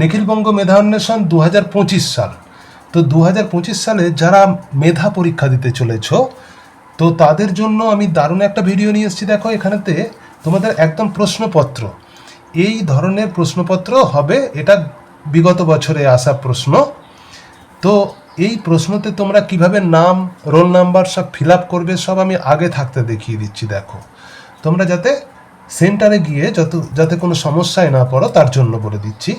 নিখিলবঙ্গ মেধা অন্বেষণ দু হাজার পঁচিশ সাল। তো দু হাজার পঁচিশ সালে যারা মেধা পরীক্ষা দিতে চলেছ, তো তাদের জন্য আমি দারুণ একটা ভিডিও নিয়ে এসেছি। দেখো এখানেতে তোমাদের একদম প্রশ্নপত্র। এই ধরনের প্রশ্নপত্র হবে, এটা বিগত বছরে আসা প্রশ্ন। তো এই প্রশ্নতে তোমরা কীভাবে নাম, রোল নাম্বার সব ফিল আপ করবে, সব আমি আগে থাকতে দেখিয়ে দিচ্ছি। দেখো, তোমরা যাতে সেন্টারে গিয়ে যত, যাতে কোনো সমস্যায় না পড়ো, তার জন্য বলে দিচ্ছি।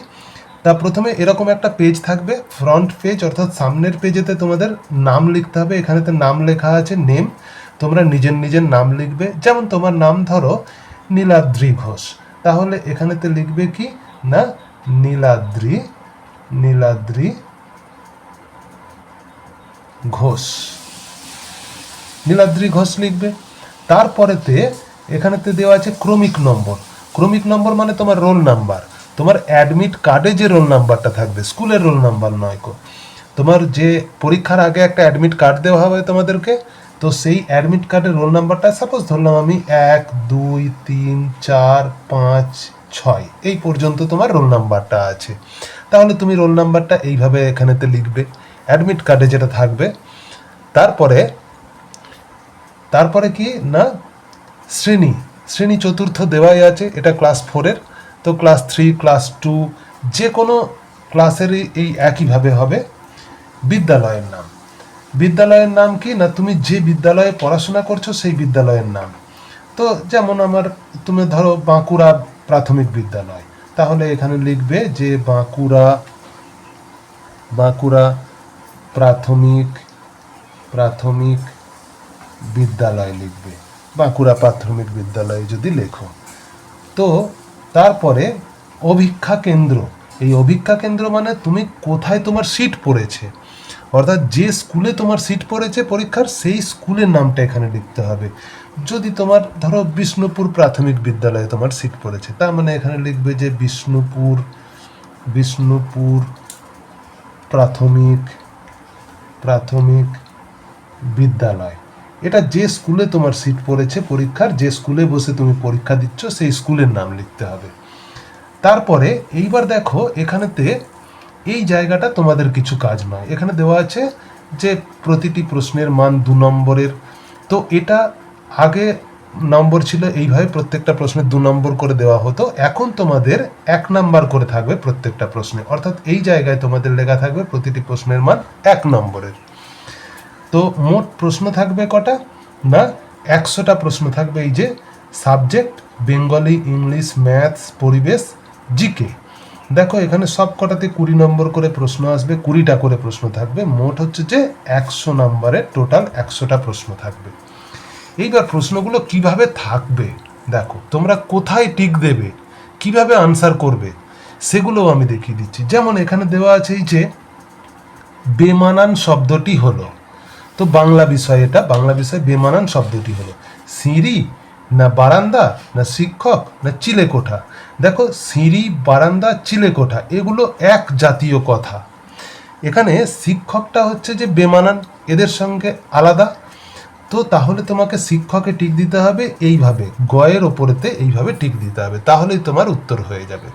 তা প্রথমে এরকম একটা পেজ থাকবে ফ্রন্ট পেজ অর্থাৎ সামনের পেজেতে তোমাদের নাম লিখতে হবে। এখানেতে নাম লেখা আছে নেম তোমরা নিজের নিজের নাম লিখবে। যেমন তোমার নাম ধরো, নীলাদ্রি ঘোষ। তাহলে এখানেতে লিখবে কি? না, নীলাদ্রি নীলাদ্রি ঘোষ। নীলাদ্রি ঘোষ লিখবে। তারপরেতে এখানেতে দেওয়া আছে ক্রমিক নম্বর। ক্রমিক নম্বর মানে তোমার রোল নাম্বার তোমার অ্যাডমিট কার্ডে যে রোল নাম্বারটা থাকবে স্কুলের রোল নাম্বার নয় কো। তোমার যে পরীক্ষার আগে একটা অ্যাডমিট কার্ড দেওয়া হবে তোমাদেরকে, তো সেই অ্যাডমিট কার্ডের রোল নাম্বারটা সাপোজ ধরলাম আমি এক, দুই, তিন, চার, পাঁচ, ছয়, এই পর্যন্ত তোমার রোল নাম্বারটা আছে। তাহলে তুমি রোল নাম্বারটা এইভাবে এখানেতে লিখবে অ্যাডমিট কার্ডে যেটা থাকবে। তারপরে তারপরে কি? না, শ্রেণি শ্রেণি চতুর্থ দেওয়াই আছে, এটা ক্লাস ফোরের তো ক্লাস থ্রি ক্লাস টু যে কোনো ক্লাসেরই এই একইভাবে হবে। বিদ্যালয়ের নাম। বিদ্যালয়ের নাম কি? না, তুমি যে বিদ্যালয়ে পড়াশোনা করছ সেই বিদ্যালয়ের নাম। তো যেমন আমার, তুমি ধরো বাঁকুড়া প্রাথমিক বিদ্যালয়। তাহলে এখানে লিখবে যে বাঁকুড়া বাঁকুড়া প্রাথমিক প্রাথমিক বিদ্যালয় লিখবে। বাঁকুড়া প্রাথমিক বিদ্যালয়ে যদি লেখো। তো তারপরে অভিক্ষা কেন্দ্র। এই অভিক্ষা কেন্দ্র মানে তুমি কোথায় তোমার সিট পড়েছে। অর্থাৎ যে স্কুলে তোমার সিট পড়েছে পরীক্ষার, সেই স্কুলের নামটা এখানে লিখতে হবে। যদি তোমার ধরো বিষ্ণুপুর প্রাথমিক বিদ্যালয়ে তোমার সিট পড়েছে, তার মানে এখানে লিখবে যে বিষ্ণুপুর বিষ্ণুপুর প্রাথমিক প্রাথমিক বিদ্যালয়। এটা যে স্কুলে তোমার সিট পড়েছে পরীক্ষার, যে স্কুলে বসে তুমি পরীক্ষা দিচ্ছ, সেই স্কুলের নাম লিখতে হবে। তারপরে এইবার দেখো, এখানেতে এই জায়গাটা তোমাদের কিছু কাজ নয়। এখানে দেওয়া আছে যে প্রতিটি প্রশ্নের মান দু নম্বরের। তো এটা আগে নম্বর ছিল এইভাবে প্রত্যেকটা প্রশ্নে দু নম্বর করে দেওয়া হতো। এখন তোমাদের এক নাম্বার করে থাকবে প্রত্যেকটা প্রশ্নে। অর্থাৎ এই জায়গায় তোমাদের লেখা থাকবে প্রতিটি প্রশ্নের মান এক নম্বরের। তো মোট প্রশ্ন থাকবে কটা? না একশোটা প্রশ্ন থাকবে এই যে সাবজেক্ট, বেঙ্গলি, ইংলিশ, ম্যাথস, পরিবেশ, জিকে। দেখো, এখানে সব কটাতে কুড়ি নম্বর করে প্রশ্ন আসবে, কুড়িটা করে প্রশ্ন থাকবে। মোট হচ্ছে যে একশো নম্বরের টোটাল একশোটা প্রশ্ন থাকবে। এইবার প্রশ্নগুলো কীভাবে থাকবে? দেখো, তোমরা কোথায় টিক দেবে? কীভাবে আনসার করবে? সেগুলোও আমি দেখিয়ে দিচ্ছি। যেমন এখানে দেওয়া আছে এই যে, বেমানান শব্দটি হলো। তো বাংলা বিষয় এটা, বাংলা বিষয় বেমানান শব্দটি হলো। সিঁড়ি না বারান্দা, না শিক্ষক, না চিলেকোঠা দেখো, সিঁড়ি, বারান্দা চিলেকোঠা এগুলো এক জাতীয় কথা। এখানে শিক্ষকটা হচ্ছে যে বেমানান, এদের সঙ্গে আলাদা। তো তাহলে তোমাকে শিক্ষকে টিক দিতে হবে এইভাবে, গয়ের ওপরেতে এইভাবে টিক দিতে হবে, তাহলেই তোমার উত্তর হয়ে যাবে।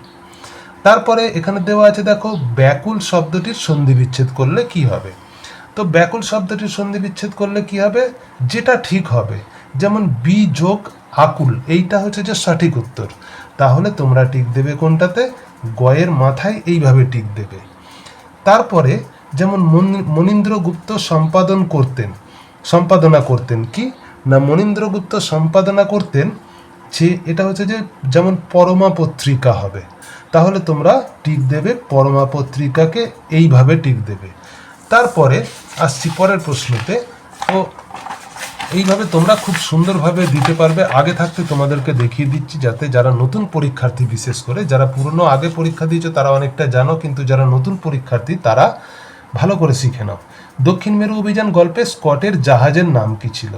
তারপরে এখানে দেওয়া আছে, দেখো, ব্যাকুল শব্দটির সন্ধি বিচ্ছেদ করলে কি হবে? তো ব্যাকুল শব্দটির সন্ধি বিচ্ছেদ করলে কি হবে? যেটা ঠিক হবে। যেমন বি যোগ আকুল, এইটা হচ্ছে যে সঠিক উত্তর। তাহলে তোমরা টিক দেবে কোনটাতে? গয়ের মাথায় এইভাবে টিক দেবে। তারপরে যেমন মনি- মনীন্দ্রগুপ্ত সম্পাদন করতেন। সম্পাদনা করতেন কি? না, মনীন্দ্রগুপ্ত সম্পাদনা করতেন যে, এটা হচ্ছে যে যেমন পরমা পত্রিকা হবে। তাহলে তোমরা টিক দেবে পরমা পত্রিকাকে এইভাবে টিক দেবে। তারপরে আসছি পরের প্রশ্নতে। তো এইভাবে তোমরা খুব সুন্দরভাবে দিতে পারবে। আগে থাকতে তোমাদেরকে দেখিয়ে দিচ্ছি, যাতে যারা নতুন পরীক্ষার্থী, বিশেষ করে যারা পুরনো, আগে পরীক্ষা দিয়েছ, তারা অনেকটা জানো, কিন্তু যারা নতুন পরীক্ষার্থী, তারা ভালো করে শিখে নাও। দক্ষিণ মেরু অভিযান গল্পে স্কটের জাহাজের নাম কি ছিল?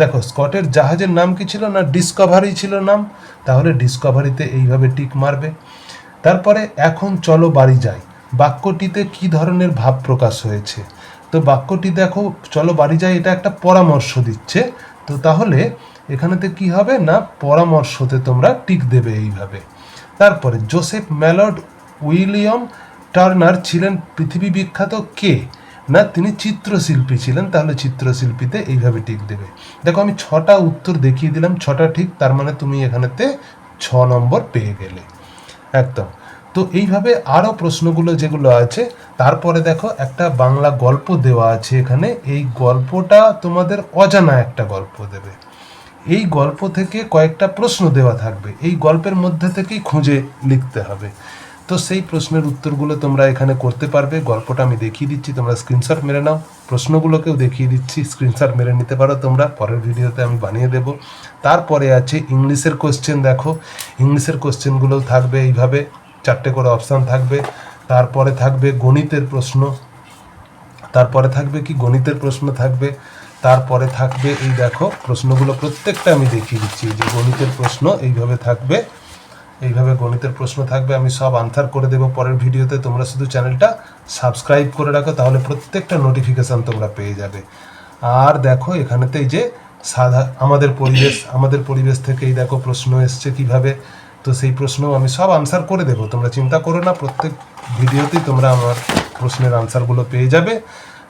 দেখো, স্কটের জাহাজের নাম কি ছিল না ডিসকভারি ছিল নাম? তাহলে ডিসকভারিতে এইভাবে টিক মারবে। তারপরে, এখন চলো বাড়ি যাই। বাক্যটিতে কি ধরনের ভাব প্রকাশ হয়েছে? তো বাক্যটি দেখো, চলো বাড়ি যাই, এটা একটা পরামর্শ দিচ্ছে। তো তাহলে এখানেতে কি হবে? না, পরামর্শতে তোমরা টিক দেবে এইভাবে। তারপরে, জোসেফ ম্যালড উইলিয়াম টার্নার ছিলেন পৃথিবী বিখ্যাত কে? না, তিনি চিত্রশিল্পী ছিলেন, তাহলে চিত্রশিল্পীতে এইভাবে টিক দেবে। দেখো, আমি ছটা উত্তর দেখিয়ে দিলাম, ছটা ঠিক, তার মানে তুমি এখানেতে ছ নম্বর পেয়ে গেলে। একদম। তো এইভাবে আরও প্রশ্নগুলো যেগুলো আছে, তারপরে দেখো একটা বাংলা গল্প দেওয়া আছে এখানে। এই গল্পটা তোমাদের অজানা একটা গল্প দেবে। এই গল্প থেকে কয়েকটা প্রশ্ন দেওয়া থাকবে। এই গল্পের মধ্যে থেকেই খুঁজে লিখতে হবে। তো সেই প্রশ্নের উত্তরগুলো তোমরা এখানে করতে পারবে। গল্পটা আমি দেখিয়ে দিচ্ছি, তোমরা স্ক্রিনশট মেরে নাও। প্রশ্নগুলোকেও দেখিয়ে দিচ্ছি স্ক্রিনশট মেরে নিতে পারো তোমরা। পরের ভিডিওতে আমি বানিয়ে দেব। তারপরে আছে ইংলিশের কোশ্চেন দেখো। ইংলিশের কোশ্চেনগুলোও থাকবে এইভাবে। চারটে করে অপশান থাকবে। তারপরে থাকবে গণিতের প্রশ্ন। তারপরে থাকবে কি? গণিতের প্রশ্ন থাকবে। তারপরে থাকবে এই দেখো, প্রশ্নগুলো প্রত্যেকটা আমি দেখিয়ে দিচ্ছি। যে গণিতের প্রশ্ন, এইভাবে থাকবে। এইভাবে গণিতের প্রশ্ন থাকবে, আমি সব আনসার করে দেবো পরের ভিডিওতে। তোমরা শুধু চ্যানেলটা সাবস্ক্রাইব করে রাখো, তাহলে প্রত্যেকটা নোটিফিকেশান তোমরা পেয়ে যাবে। আর দেখো, এখানেতেই যে সাধা আমাদের পরিবেশ আমাদের পরিবেশ থেকেই দেখো প্রশ্ন এসছে কীভাবে। তো সেই প্রশ্ন আমি সব আনসার করে দেবো। তোমরা চিন্তা করো না, প্রত্যেক ভিডিওতেই তোমরা আমার প্রশ্নের আনসারগুলো পেয়ে যাবে।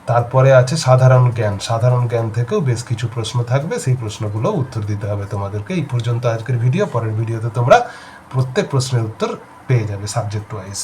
তারপরে আছে সাধারণ জ্ঞান। সাধারণ জ্ঞান থেকেও বেশ কিছু প্রশ্ন থাকবে, সেই প্রশ্নগুলো উত্তর দিতে হবে তোমাদেরকে। এই পর্যন্ত আজকের ভিডিও, পরের ভিডিওতে তোমরা প্রত্যেক প্রশ্নের উত্তর পেয়ে যাবে সাবজেক্ট ওয়াইজ